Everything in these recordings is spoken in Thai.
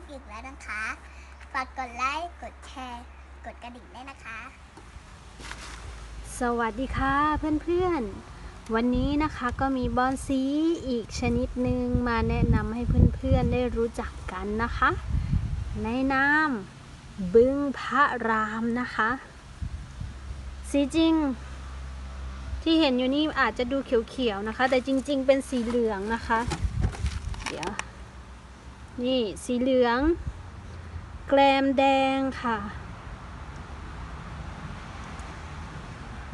กอีกแล้วนะคะ ฝากกดไลค์ กดแชร์ กดกระดิ่งด้วยนะคะ สวัสดีค่ะเพื่อนๆ วันนี้นะคะก็มีบอนสีอีกชนิดหนึ่งมาแนะนำให้เพื่อนๆได้รู้จักกันนะคะ ในนามบึงพระรามนะคะ สีจริง ที่เห็นอยู่นี่อาจจะดูเขียวๆนะคะ แต่จริงๆเป็นสีเหลืองนะคะ เดี๋ยว นี่สีเหลือง แกลมแดงค่ะ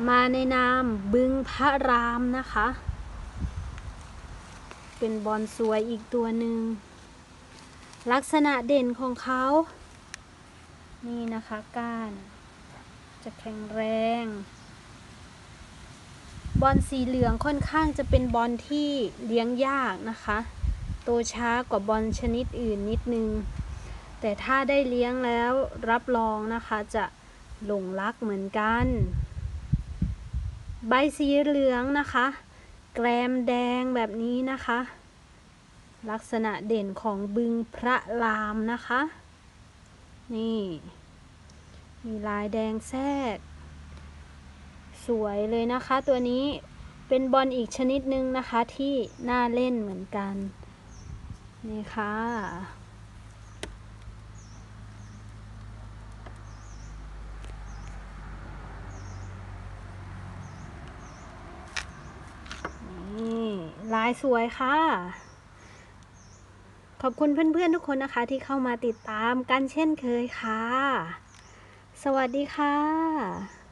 มาในนามบึงพระรามนะคะ เป็นบอลสวยอีกตัวหนึ่ง ลักษณะเด่นของเขา นี่นะคะก้าน จะแข็งแรง บอลสีเหลืองค่อนข้างจะเป็นบอลที่เลี้ยงยากนะคะ โตช้ากว่าบอลชนิดอื่นนิดนึง แต่ถ้าได้เลี้ยงแล้วรับรองนะคะจะหลงรักเหมือนกัน ใบสีเหลืองนะคะ แกลมแดงแบบนี้นะคะ ลักษณะเด่นของบึงพระรามนะคะ นี่ มีลายแดงแทรก สวยเลยนะคะตัวนี้เป็นบอลอีกชนิดหนึ่งนะคะที่น่าเล่นเหมือนกัน นี่ค่ะ นี่ลายสวยค่ะ ขอบคุณเพื่อนๆทุกคนนะคะที่เข้ามาติดตามกันเช่นเคยค่ะ สวัสดีค่ะ